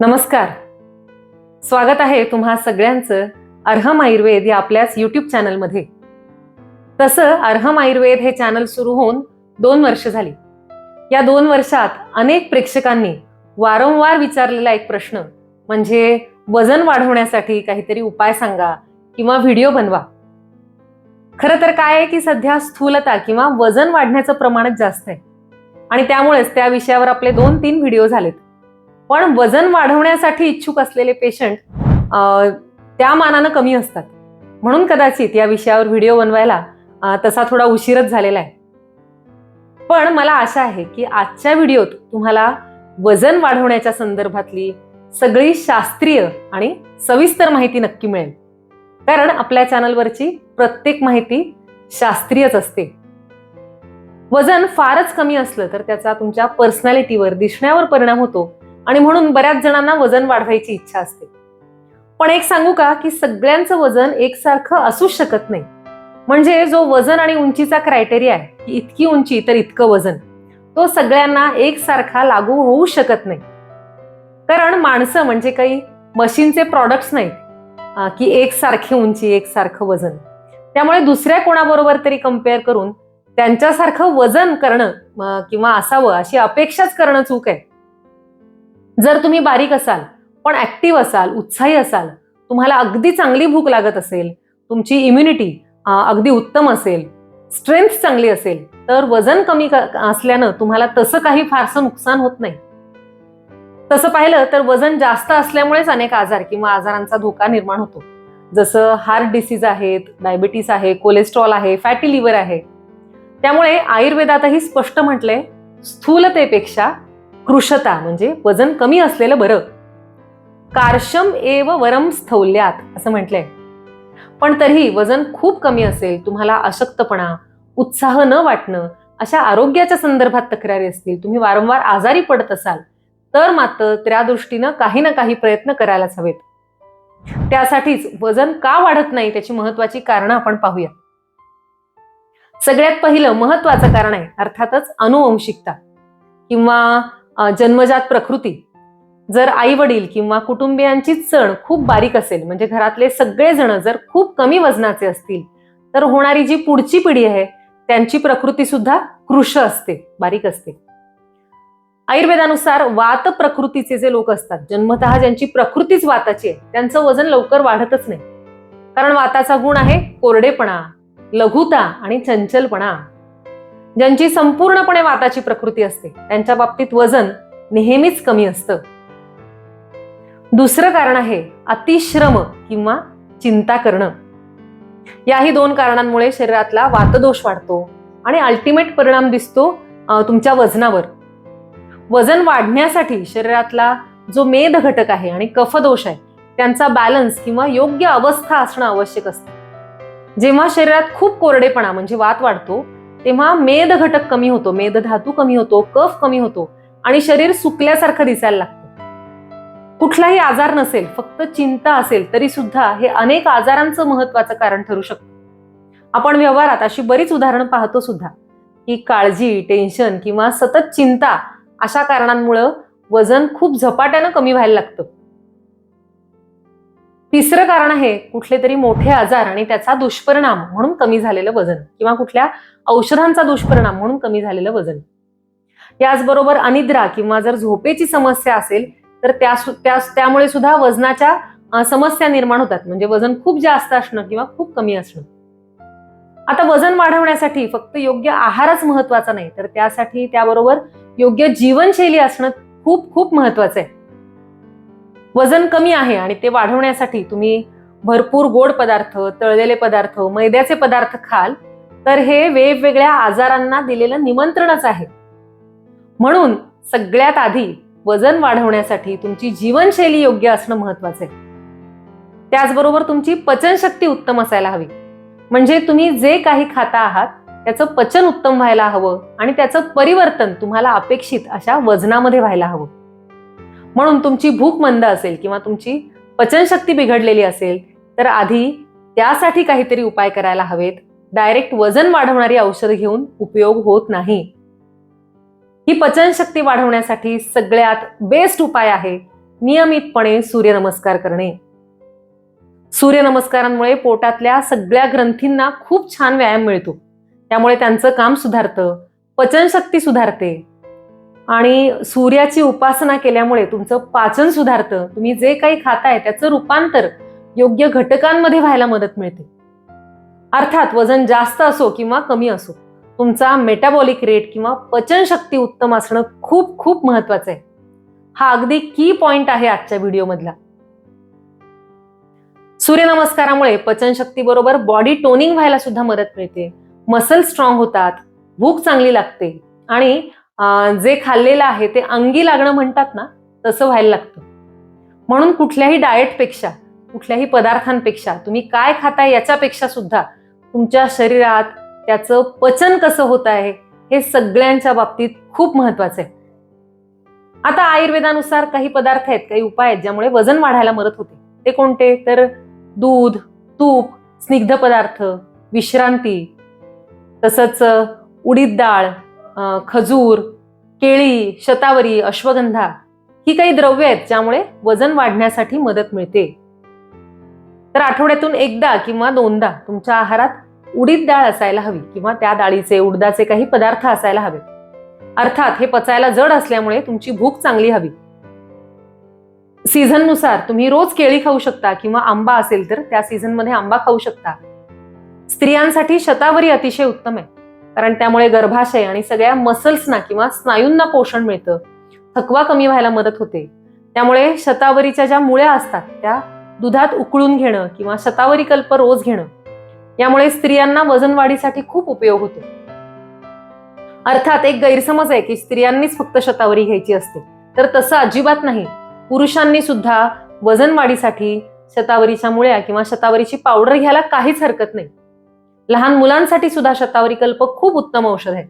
नमस्कार. स्वागत आहे तुम्हा सगळ्यांचं अर्हम आयुर्वेद या आपल्याच युट्यूब चॅनलमध्ये. तसं अर्हम आयुर्वेद हे चॅनल सुरू होऊन दोन वर्ष झाली. या दोन वर्षात अनेक प्रेक्षकांनी वारंवार विचारलेला एक प्रश्न म्हणजे वजन वाढवण्यासाठी काहीतरी उपाय सांगा किंवा व्हिडिओ बनवा. खरं तर काय आहे की सध्या स्थूलता किंवा वजन वाढण्याचं प्रमाणच जास्त आहे. आणि त्यामुळेच त्या विषयावर आपले दोन तीन व्हिडिओ झालेत. पण वजन वाढवण्यासाठी इच्छुक असलेले पेशंट त्या मानानं कमी असतात. म्हणून कदाचित या विषयावर व्हिडिओ बनवायला तसा थोडा उशीरच झालेला आहे. पण मला आशा आहे की आजच्या व्हिडिओत तुम्हाला वजन वाढवण्याच्या संदर्भातली सगळी शास्त्रीय आणि सविस्तर माहिती नक्की मिळेल. कारण आपल्या चॅनलवरची प्रत्येक माहिती शास्त्रीयच असते. वजन फारच कमी असलं तर त्याचा तुमच्या पर्सनॅलिटीवर दिसण्यावर परिणाम होतो. आणि म्हणून बऱ्याच जणांना वजन वाढवायची इच्छा असते. पण एक सांगू का की सगळ्यांचं वजन एकसारखं असूच शकत नाही. म्हणजे जो वजन आणि उंचीचा क्रायटेरिया आहे की इतकी उंची तर इतकं वजन तो सगळ्यांना एकसारखा लागू होऊ शकत नाही. कारण माणसं म्हणजे काही मशीनचे प्रॉडक्ट्स नाहीत की एकसारखी उंची एकसारखं वजन. त्यामुळे दुसऱ्या कोणाबरोबर तरी कंपेअर करून त्यांच्यासारखं वजन करणं किंवा असावं अशी अपेक्षाच करणं चूक आहे. जर तुम्ही बारीक असाल पण ऍक्टिव्ह असाल उत्साही असाल तुम्हाला अगदी चांगली भूक लागत असेल तुमची इम्युनिटी अगदी उत्तम असेल स्ट्रेंथ चांगली असेल तर वजन कमी असल्यानं तुम्हाला तसं काही फारसं नुकसान होत नाही. तसं पाहिलं तर वजन जास्त असल्यामुळेच अनेक आजार किंवा आजारांचा धोका निर्माण होतो. जसं हार्ट डिसीज आहेत डायबिटीस आहे कोलेस्ट्रॉल आहे फॅटी लिव्हर आहे. त्यामुळे आयुर्वेदातही स्पष्ट म्हटलंय स्थूलतेपेक्षा कृशता म्हणजे वजन कमी असलेलं बरं. कार्शम एव वरम स्थौल्यात असं म्हटलंय. पण तरीही वजन खूप कमी असेल तुम्हाला अशक्तपणा उत्साह न वाटणं अशा आरोग्याच्या संदर्भात तक्रारी असतील तुम्ही वारंवार आजारी पडत असाल तर मात्र त्या दृष्टीनं काही ना काही प्रयत्न करायलाच हवेत. त्यासाठीच वजन का वाढत नाही त्याची महत्वाची कारणं आपण पाहूया सगळ्यात पहिलं महत्वाचं कारण आहे अर्थातच अनुवंशिकता. किंवा जन्मजात प्रकृती. जर आई वडील किंवा कुटुंबियांची चण खूप बारीक असेल म्हणजे घरातले सगळेजण जर खूप कमी वजनाचे असतील तर होणारी जी पुढची पिढी आहे त्यांची प्रकृती सुद्धा कृश असते बारीक असते. आयुर्वेदानुसार वात प्रकृतीचे जे लोक असतात जन्मतः ज्यांची प्रकृतीच वाताची आहे त्यांचं वजन लवकर वाढतच नाही. कारण वाताचा गुण आहे कोरडेपणा लघुता आणि चंचलपणा. ज्यांची संपूर्णपणे वाताची प्रकृती असते त्यांच्या बाबतीत वजन नेहमीच कमी असतं. दुसरं कारण आहे अतिश्रम किंवा चिंता करणं. याही दोन कारणांमुळे शरीरातला वातदोष वाढतो आणि अल्टिमेट परिणाम दिसतो तुमच्या वजनावर. वजन वाढण्यासाठी शरीरातला जो मेद घटक आहे आणि कफदोष आहे त्यांचा बॅलन्स किंवा योग्य अवस्था असणं आवश्यक असतं. जेव्हा शरीरात खूप कोरडेपणा म्हणजे वात वाढतो तेव्हा मेद घटक कमी होतो मेद धातू कमी होतो कफ कमी होतो आणि शरीर सुकल्यासारखं दिसायला लागतं. कुठलाही आजार नसेल फक्त चिंता असेल तरी सुद्धा हे अनेक आजारांचं महत्वाचं कारण ठरू शकतं. आपण व्यवहारात अशी बरीच उदाहरणं पाहतो सुद्धा की काळजी टेन्शन किंवा सतत चिंता अशा कारणांमुळं वजन खूप झपाट्यानं कमी व्हायला लागतं. तिसरं कारण आहे कुठले तरी मोठे आजार आणि त्याचा दुष्परिणाम म्हणून कमी झालेलं वजन किंवा कुठल्या औषधांचा दुष्परिणाम म्हणून कमी झालेलं वजन. याचबरोबर अनिद्रा किंवा जर झोपेची समस्या असेल तर त्या त्या त्यामुळे सुद्धा वजनाच्या समस्या निर्माण होतात. म्हणजे वजन खूप जास्त असणं किंवा खूप कमी असणं. आता वजन वाढवण्यासाठी फक्त योग्य आहारच महत्त्वाचा नाही तर त्यासाठी त्याबरोबर योग्य जीवनशैली असणं खूप खूप महत्वाचं आहे. वजन कमी आहे आणि ते वाढवण्यासाठी तुम्ही भरपूर गोड पदार्थ तळलेले पदार्थ मैद्याचे पदार्थ खाल तर हे वेगवेगळ्या आजारांना दिलेलं निमंत्रणच आहे. म्हणून सगळ्यात आधी वजन वाढवण्यासाठी तुमची जीवनशैली योग्य असणं महत्वाचं आहे. त्याचबरोबर तुमची पचनशक्ती उत्तम असायला हवी. म्हणजे तुम्ही जे काही खाता आहात त्याचं पचन उत्तम व्हायला हवं आणि त्याचं परिवर्तन तुम्हाला अपेक्षित अशा वजनामध्ये व्हायला हवं. म्हणून तुमची भूक मंद असेल किंवा तुमची पचनशक्ती बिघडलेली असेल तर आधी त्यासाठी काहीतरी उपाय करायला हवेत. डायरेक्ट वजन वाढवणारी औषधं घेऊन उपयोग होत नाही. ही पचनशक्ती वाढवण्यासाठी सगळ्यात बेस्ट उपाय आहे नियमितपणे सूर्यनमस्कार करणे. सूर्यनमस्कारांमुळे पोटातल्या सगळ्या ग्रंथींना खूप छान व्यायाम मिळतो. त्यामुळे त्यांचं काम सुधारतं पचनशक्ती सुधारते आणि सूर्याची उपासना केल्यामुळे तुमचं पाचन सुधारतं. तुम्ही जे काही खाताय त्याचं रूपांतर योग्य घटकांमध्ये व्हायला मदत मिळते. अर्थात वजन जास्त असो किंवा कमी असो तुमचा मेटाबॉलिक रेट किंवा पचनशक्ती उत्तम असणं खूप खूप महत्वाचं आहे. हा अगदी की पॉइंट आहे आजच्या व्हिडिओमधला सूर्यनमस्कारामुळे पचनशक्ती बरोबर बॉडी टोनिंग व्हायला सुद्धा मदत मिळते. मसल स्ट्रॉंग होतात भूक चांगली लागते आणि जे खाल्लेलं आहे ते अंगी लागणं म्हणतात ना तसं व्हायला लागतं. म्हणून कुठल्याही डाएटपेक्षा कुठल्याही पदार्थांपेक्षा तुम्ही काय खाताय याच्यापेक्षा सुद्धा तुमच्या शरीरात त्याचं पचन कसं होत आहे हे सगळ्यांच्या बाबतीत खूप महत्वाचं आहे. आता आयुर्वेदानुसार काही पदार्थ आहेत काही उपाय आहेत ज्यामुळे वजन वाढायला मदत होते. ते कोणते? तर दूध तूप स्निग्ध पदार्थ विश्रांती तसंच उडीद डाळ खजूर केळी शतावरी अश्वगंधा ही काही द्रव्य आहेत ज्यामुळे वजन वाढण्यासाठी मदत मिळते. तर आठवड्यातून एकदा किंवा दोनदा तुमच्या आहारात उडीद डाळ असायला हवी किंवा त्या डाळीचे उडदाचे काही पदार्थ असायला हवे अर्थात हे पचायला जड असल्यामुळे तुमची भूक चांगली हवी. सीझननुसार तुम्ही रोज केळी खाऊ शकता किंवा आंबा असेल तर त्या सीझनमध्ये आंबा खाऊ शकता. स्त्रियांसाठी शतावरी अतिशय उत्तम आहे. कारण त्यामुळे गर्भाशय आणि सगळ्या मसल्सना किंवा स्नायूंना पोषण मिळतं. थकवा कमी व्हायला मदत होते. त्यामुळे शतावरीच्या ज्या मुळ्या असतात त्या दुधात उकळून घेणं किंवा शतावरी कल्प रोज घेणं यामुळे स्त्रियांना वजन वाढीसाठी खूप उपयोग होतो. अर्थात एक गैरसमज आहे की स्त्रियांनीच फक्त शतावरी घ्यायची असते. तर तसं अजिबात नाही. पुरुषांनी सुद्धा वजन वाढीसाठी शतावरीच्या मुळ्या किंवा शतावरीची पावडर घ्यायला काहीच हरकत नाही. लहान मुलांसाठी सुद्धा शतावरी कल्प खूप उत्तम औषध आहे.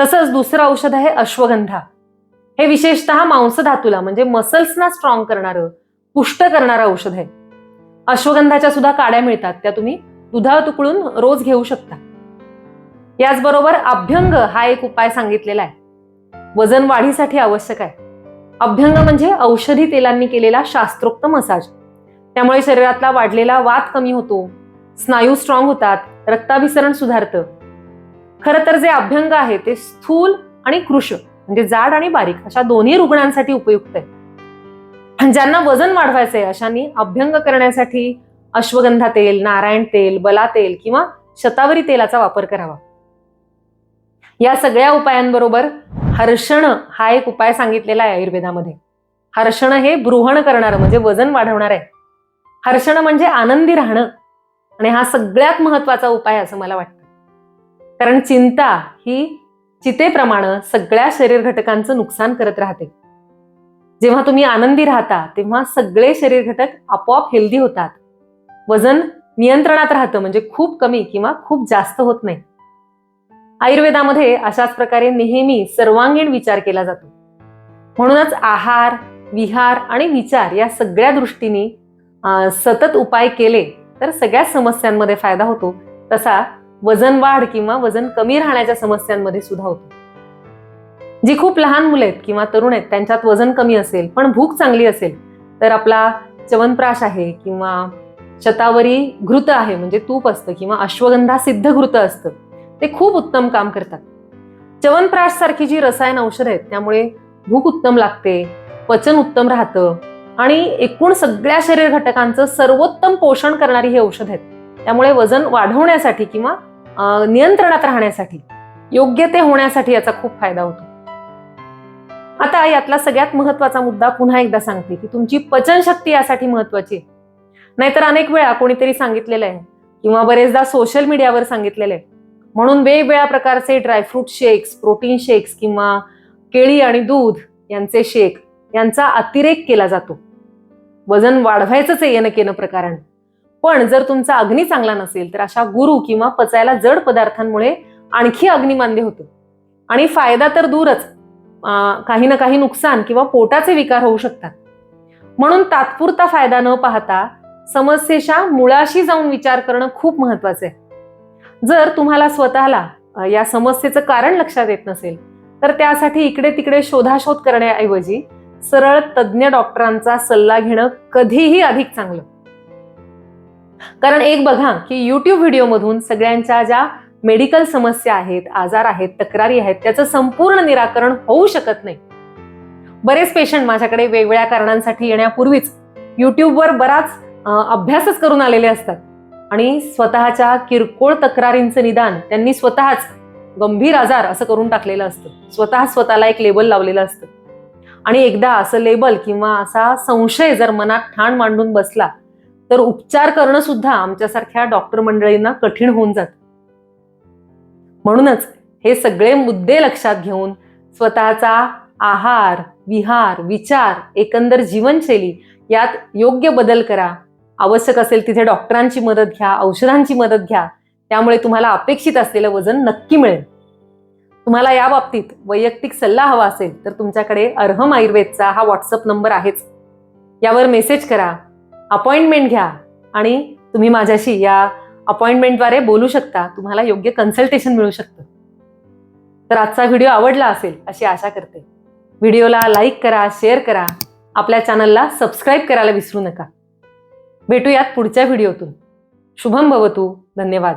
तसंच दुसरं औषध आहे अश्वगंधा. हे विशेषतः मांसधातूला म्हणजे मसल्सना स्ट्रॉंग करणारं पुष्ट करणारं औषध आहे. अश्वगंधाच्या सुद्धा काड्या मिळतात त्या तुम्ही दुधावर तुकडून रोज घेऊ शकता. याचबरोबर अभ्यंग हा एक उपाय सांगितलेला आहे. वजन वाढीसाठी आवश्यक आहे. अभ्यंग म्हणजे औषधी तेलांनी केलेला शास्त्रोक्त मसाज. त्यामुळे शरीरातला वाढलेला वात कमी होतो स्नायू स्ट्रॉंग होतात रक्ताभिसरण सुधारतं. खरं तर जे अभ्यंग आहे ते स्थूल आणि कृश म्हणजे जाड आणि बारीक अशा दोन्ही रुग्णांसाठी उपयुक्त आहे. ज्यांना वजन वाढवायचं आहे अशांनी अभ्यंग करण्यासाठी अश्वगंधा तेल नारायण तेल बला तेल किंवा शतावरी तेलाचा वापर करावा. या सगळ्या उपायांबरोबर हर्षण हा एक उपाय सांगितलेला आहे आयुर्वेदामध्ये. हर्षण हे ब्रुहण करणारं म्हणजे वजन वाढवणार आहे. हर्षण म्हणजे आनंदी राहणं. आणि हा सगळ्यात महत्त्वाचा उपाय असं मला वाटतं. कारण चिंता ही चितेप्रमाणे सगळ्या शरीर घटकांचं नुकसान करत राहते. जेव्हा तुम्ही आनंदी राहता तेव्हा सगळे शरीर घटक आपोआप हेल्दी होतात. वजन नियंत्रणात राहतं म्हणजे खूप कमी किंवा खूप जास्त होत नाही. आयुर्वेदामध्ये अशाच प्रकारे नेहमी सर्वांगीण विचार केला जातो. म्हणूनच आहार विहार आणि विचार या सगळ्या दृष्टीने सतत उपाय केले तर सगळ्या समस्यांमध्ये फायदा होतो. तसा वजन वाढ किंवा वजन कमी राहण्याच्या समस्यांमध्ये सुद्धा होतो. जी खूप लहान मुले आहेत किंवा तरुण आहेत त्यांच्यात वजन कमी असेल पण भूक चांगली असेल तर आपला च्यवनप्राश आहे किंवा शतावरी घृत आहे म्हणजे तूप असतं किंवा अश्वगंधा सिद्ध घृत असतं ते खूप उत्तम काम करतात. चवनप्राश सारखी जी रसायन औषध आहेत त्यामुळे भूक उत्तम लागते पचन उत्तम राहतं आणि एकूण सगळ्या शरीर घटकांचं सर्वोत्तम पोषण करणारी ही औषध आहेत. त्यामुळे वजन वाढवण्यासाठी किंवा नियंत्रणात राहण्यासाठी योग्य ते होण्यासाठी याचा खूप फायदा होतो. आता यातला सगळ्यात महत्त्वाचा मुद्दा पुन्हा एकदा सांगते की तुमची पचनशक्ती यासाठी महत्वाची आहे. नाहीतर अनेक वेळा कोणीतरी सांगितलेलं आहे किंवा बरेचदा सोशल मीडियावर सांगितलेलं आहे. म्हणून वेगवेगळ्या प्रकारचे ड्रायफ्रूट शेक्स प्रोटीन शेक्स किंवा केळी आणि दूध यांचे शेक यांचा अतिरेक केला जातो. वजन वाढवायचंच आहे येणं केनं प्रकाराने. पण जर तुमचा अग्नी चांगला नसेल तर अशा गुरु किंवा पचायला जड पदार्थांमुळे आणखी अग्निमांद्य होतं. आणि फायदा तर दूरच. काही ना काही नुकसान किंवा पोटाचे विकार होऊ शकतात. म्हणून तात्पुरता फायदा न पाहता समस्येच्या मुळाशी जाऊन विचार करणं खूप महत्वाचं आहे. जर तुम्हाला स्वतःला या समस्येचं कारण लक्षात येत नसेल तर त्यासाठी इकडे तिकडे शोधाशोध करण्याऐवजी सरळ तज्ज्ञ डॉक्टरांचा सल्ला घेणं कधीही अधिक चांगलं. कारण एक बघा की युट्यूब व्हिडिओमधून सगळ्यांच्या ज्या मेडिकल समस्या आहेत आजार आहेत तक्रारी आहेत त्याचं संपूर्ण निराकरण होऊ शकत नाही. बरेच पेशंट माझ्याकडे वेगवेगळ्या कारणांसाठी येण्यापूर्वीच युट्यूबवर बराच अभ्यासच करून आलेले असतात. आणि स्वतःच्या किरकोळ तक्रारींचं निदान त्यांनी स्वतःच गंभीर आजार असं करून टाकलेलं असतं. स्वतः स्वतःला एक लेबल लावलेलं असतं. आणि एकदा असं लेबल किंवा असा संशय जर मनात ठाण मांडून बसला तर उपचार करणं सुद्धा आमच्यासारख्या डॉक्टर मंडळींना कठीण होऊन जात. म्हणूनच हे सगळे मुद्दे लक्षात घेऊन स्वतःचा आहार विहार विचार एकंदर जीवनशैली यात योग्य बदल करा. आवश्यक असेल तिथे डॉक्टरांची मदत घ्या औषधांची मदत घ्या त्यामुळे तुम्हाला अपेक्षित असलेलं वजन नक्की मिळेल. तुम्हाला या बाबतीत वैयक्तिक सल्ला हवा असेल तर तुमच्याकडे अर्हम आयुर्वेदचा हा व्हॉट्सअप नंबर आहेच. यावर मेसेज करा अपॉइंटमेंट घ्या आणि तुम्ही माझ्याशी या अपॉइंटमेंटद्वारे बोलू शकता. तुम्हाला योग्य कन्सल्टेशन मिळू शकतं. तर आजचा व्हिडिओ आवडला असेल अशी आशा करते. व्हिडिओला लाईक करा शेअर करा. आपल्या चॅनलला सबस्क्राईब करायला विसरू नका. भेटूयात पुढच्या व्हिडिओतून शुभम भवतू. धन्यवाद.